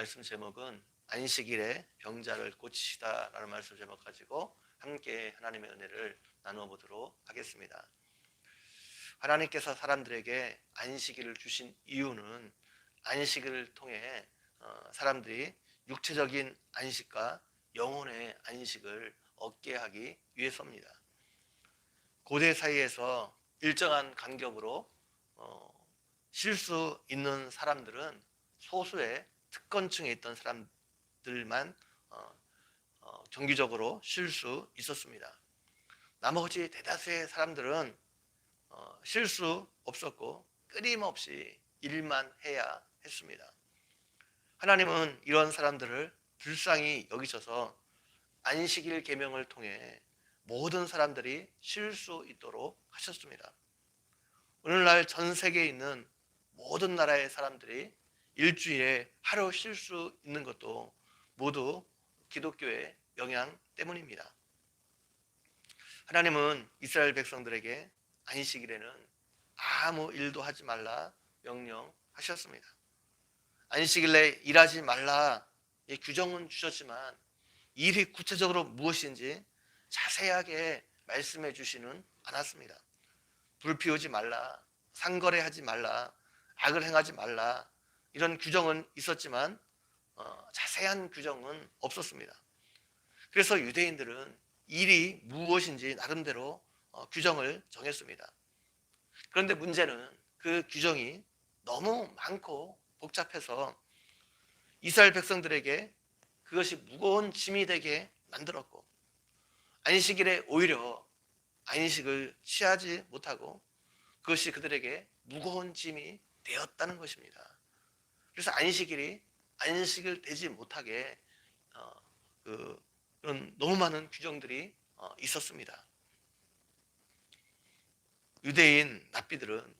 말씀 제목은 안식일에 병자를 고치시다라는 말씀 제목 가지고 함께 하나님의 은혜를 나누어 보도록 하겠습니다. 하나님께서 사람들에게 안식일을 주신 이유는 안식일을 통해 어, 사람들이 육체적인 안식과 영혼의 안식을 얻게 하기 위해서입니다. 고대 사이에서 일정한 간격으로 어, 쉴수 있는 사람들은 소수의 특권층에 있던 사람들만 어, 어, 정기적으로 쉴 수 있었습니다. 나머지 대다수의 사람들은 어, 쉴수 없었고 끊임없이 일만 해야 했습니다. 하나님은 이런 사람들을 불쌍히 여기셔서 안식일 계명을 통해 모든 사람들이 쉴 수 있도록 하셨습니다. 오늘날 전 세계에 있는 모든 나라의 사람들이 일주일에 하루 쉴 수 있는 것도 모두 기독교의 영향 때문입니다. 하나님은 이스라엘 백성들에게 안식일에는 아무 일도 하지 말라 명령하셨습니다. 안식일에 일하지 말라 이 규정은 주셨지만 일이 구체적으로 무엇인지 자세하게 말씀해 주시는 않았습니다. 불 피우지 말라, 상거래하지 말라, 악을 행하지 말라 이런 규정은 있었지만 어, 자세한 규정은 없었습니다. 그래서 유대인들은 일이 무엇인지 나름대로 어, 규정을 정했습니다. 그런데 문제는 그 규정이 너무 많고 복잡해서 이스라엘 백성들에게 그것이 무거운 짐이 되게 만들었고 안식일에 오히려 안식을 취하지 못하고 그것이 그들에게 무거운 짐이 되었다는 것입니다. 그래서 안식일이 안식을 되지 못하게 어, 그, 그런 너무 많은 규정들이 어, 있었습니다. 유대인 납비들은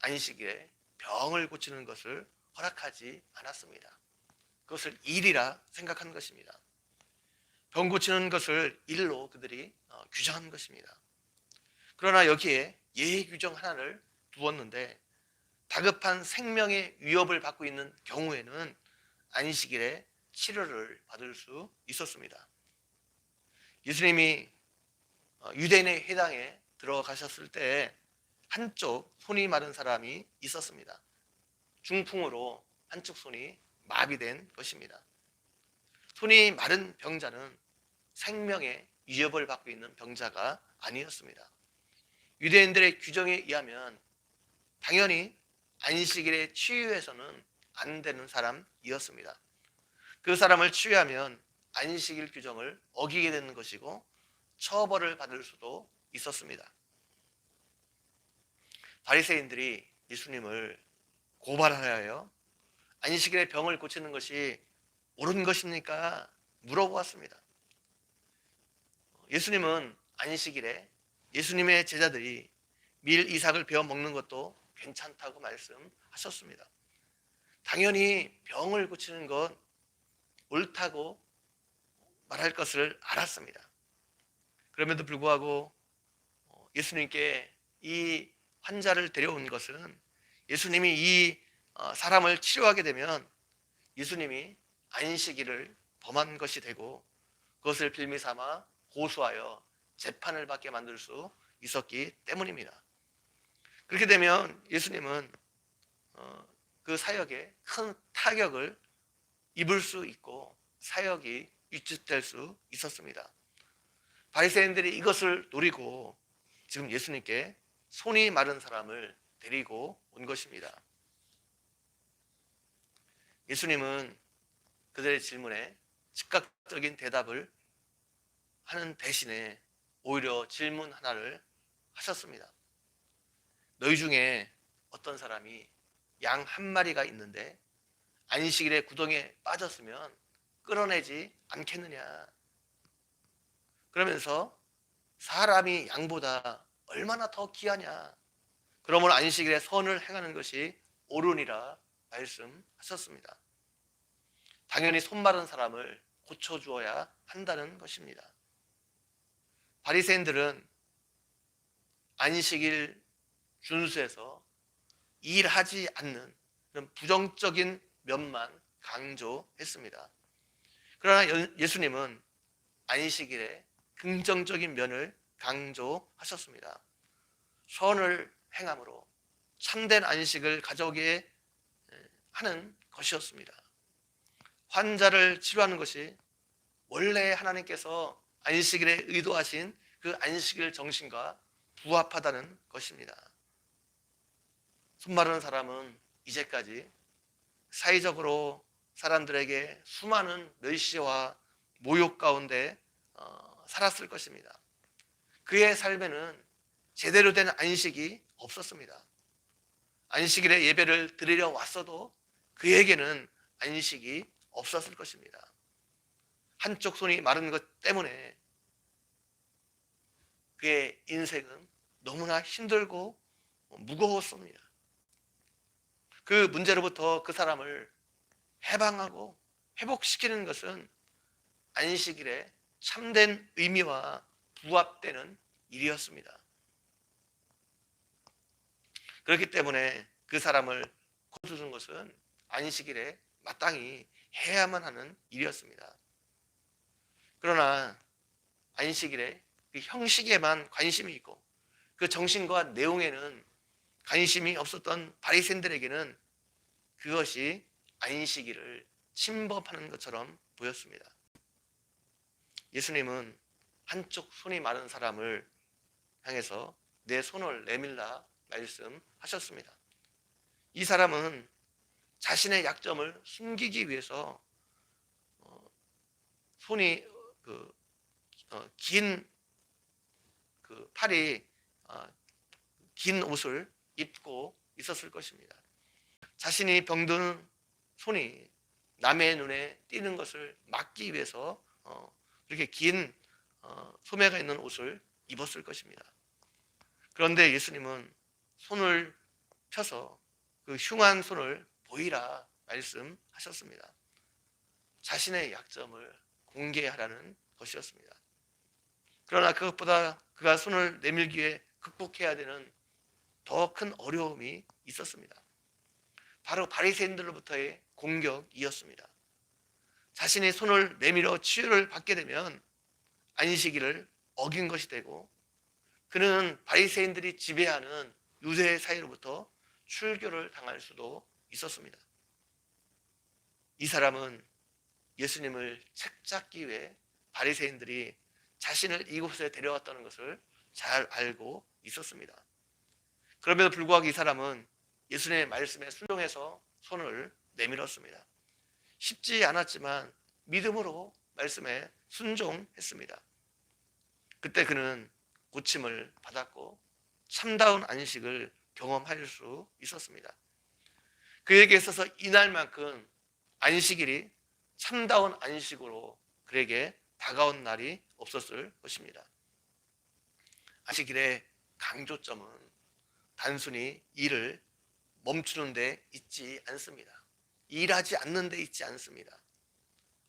안식일에 병을 고치는 것을 허락하지 않았습니다. 그것을 일이라 생각한 것입니다. 병 고치는 것을 일로 그들이 어, 규정한 것입니다. 그러나 여기에 예의 규정 하나를 두었는데 다급한 생명의 위협을 받고 있는 경우에는 안식일에 치료를 받을 수 있었습니다. 예수님이 어, 유대인의 회당에 들어가셨을 때 한쪽 손이 마른 사람이 있었습니다. 중풍으로 한쪽 손이 마비된 것입니다. 손이 마른 병자는 생명의 위협을 받고 있는 병자가 아니었습니다. 유대인들의 규정에 의하면 당연히 안식일에 치유해서는 안 되는 사람이었습니다. 그 사람을 치유하면 안식일 규정을 어기게 되는 것이고 처벌을 받을 수도 있었습니다. 바리새인들이 예수님을 고발하여 안식일에 병을 고치는 것이 옳은 것입니까? 물어보았습니다. 예수님은 안식일에 예수님의 제자들이 밀 이삭을 베어 먹는 것도 괜찮다고 말씀하셨습니다. 당연히 병을 고치는 건 옳다고 말할 것을 알았습니다. 그럼에도 불구하고 예수님께 이 환자를 데려온 것은 예수님이 이 어, 사람을 치료하게 되면 예수님이 안식일을 범한 것이 되고 그것을 빌미 삼아 고소하여 재판을 받게 만들 수 있었기 때문입니다. 그렇게 되면 예수님은 어, 그 사역에 큰 타격을 입을 수 있고 사역이 위축될 수 있었습니다. 바리새인들이 이것을 노리고 지금 예수님께 손이 마른 사람을 데리고 온 것입니다. 예수님은 그들의 질문에 즉각적인 대답을 하는 대신에 오히려 질문 하나를 하셨습니다. 너희 중에 어떤 사람이 양 한 마리가 있는데 안식일에 구덩이에 빠졌으면 끌어내지 않겠느냐. 그러면서 사람이 양보다 얼마나 더 귀하냐. 그러므로 안식일에 선을 행하는 것이 옳으니라 말씀하셨습니다. 당연히 손 마른 사람을 고쳐주어야 한다는 것입니다. 바리새인들은 안식일 준수해서 일하지 않는 그런 부정적인 면만 강조했습니다. 그러나 여- 예수님은 안식일에 긍정적인 면을 강조하셨습니다. 선을 행함으로 참된 안식을 가져오게 하는 것이었습니다. 환자를 치료하는 것이 원래 하나님께서 안식일에 의도하신 그 안식일 정신과 부합하다는 것입니다. 손마른 사람은 이제까지 사회적으로 사람들에게 수많은 멸시와 모욕 가운데 어, 살았을 것입니다. 그의 삶에는 제대로 된 안식이 없었습니다. 안식일에 예배를 드리려 왔어도 그에게는 안식이 없었을 것입니다. 한쪽 손이 마른 것 때문에 그의 인생은 너무나 힘들고 무거웠습니다. 그 문제로부터 그 사람을 해방하고 회복시키는 것은 안식일의 참된 의미와 부합되는 일이었습니다. 그렇기 때문에 그 사람을 고쳐주는 것은 안식일에 마땅히 해야만 하는 일이었습니다. 그러나 안식일에 그 형식에만 관심이 있고 그 정신과 내용에는 관심이 없었던 바리새인들에게는 그것이 안식일을 침범하는 것처럼 보였습니다. 예수님은 한쪽 손이 마른 사람을 향해서 내 손을 내밀라 말씀하셨습니다. 이 사람은 자신의 약점을 숨기기 위해서 어, 손이 그, 어, 긴, 그 팔이 어, 긴 옷을 입고 있었을 것입니다. 자신이 병든 손이 남의 눈에 띄는 것을 막기 위해서 어, 이렇게 긴 어, 소매가 있는 옷을 입었을 것입니다. 그런데 예수님은 손을 펴서 그 흉한 손을 보이라 말씀하셨습니다. 자신의 약점을 공개하라는 것이었습니다. 그러나 그것보다 그가 손을 내밀기에 극복해야 되는 더 큰 어려움이 있었습니다. 바로 바리새인들로부터의 공격이었습니다. 자신이 손을 내밀어 치유를 받게 되면 안식일을 어긴 것이 되고 그는 바리새인들이 지배하는 유대 사회로부터 출교를 당할 수도 있었습니다. 이 사람은 예수님을 책잡기 위해 바리새인들이 자신을 이곳에 데려왔다는 것을 잘 알고 있었습니다. 그럼에도 불구하고 이 사람은 예수님의 말씀에 순종해서 손을 내밀었습니다. 쉽지 않았지만 믿음으로 말씀에 순종했습니다. 그때 그는 고침을 받았고 참다운 안식을 경험할 수 있었습니다. 그에게 있어서 이날만큼 안식일이 참다운 안식으로 그에게 다가온 날이 없었을 것입니다. 안식일의 강조점은 단순히 일을 멈추는 데 있지 않습니다. 일하지 않는 데 있지 않습니다.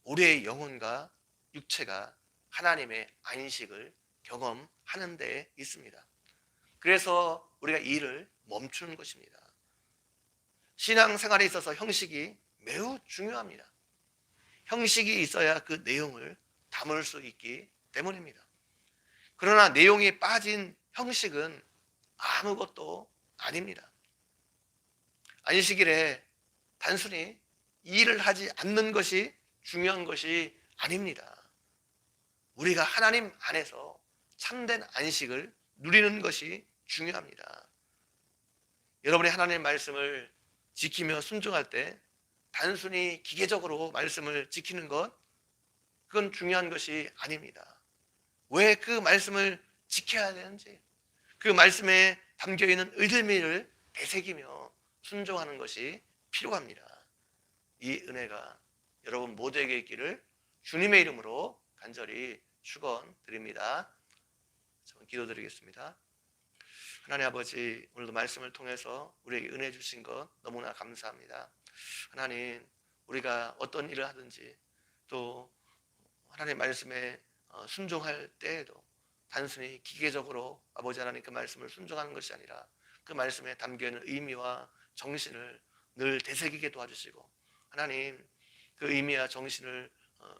우리의 영혼과 육체가 하나님의 안식을 경험하는 데 있습니다. 그래서 우리가 일을 멈추는 것입니다. 신앙생활에 있어서 형식이 매우 중요합니다. 형식이 있어야 그 내용을 담을 수 있기 때문입니다. 그러나 내용이 빠진 형식은 아무것도 아닙니다. 안식일에 단순히 일을 하지 않는 것이 중요한 것이 아닙니다. 우리가 하나님 안에서 참된 안식을 누리는 것이 중요합니다. 여러분이 하나님의 말씀을 지키며 순종할 때 단순히 기계적으로 말씀을 지키는 것 그건 중요한 것이 아닙니다. 왜 그 말씀을 지켜야 되는지 그 말씀에 담겨 있는 의들미를 되새기며 순종하는 것이 필요합니다. 이 은혜가 여러분 모두에게 있기를 주님의 이름으로 간절히 축원드립니다. 기도드리겠습니다. 하나님 아버지 오늘도 말씀을 통해서 우리에게 은혜 주신 것 너무나 감사합니다. 하나님 우리가 어떤 일을 하든지 또 하나님 말씀에 어, 순종할 때에도 단순히 기계적으로 아버지 하나님 그 말씀을 순종하는 것이 아니라 그 말씀에 담겨 있는 의미와 정신을 늘 되새기게 도와주시고 하나님 그 의미와 정신을 어,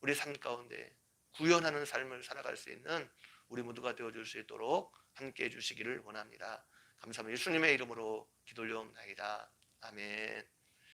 우리 삶 가운데 구현하는 삶을 살아갈 수 있는 우리 모두가 되어줄 수 있도록 함께 해주시기를 원합니다. 감사합니다. 예수님의 이름으로 기도 올려옵나이다. 아멘.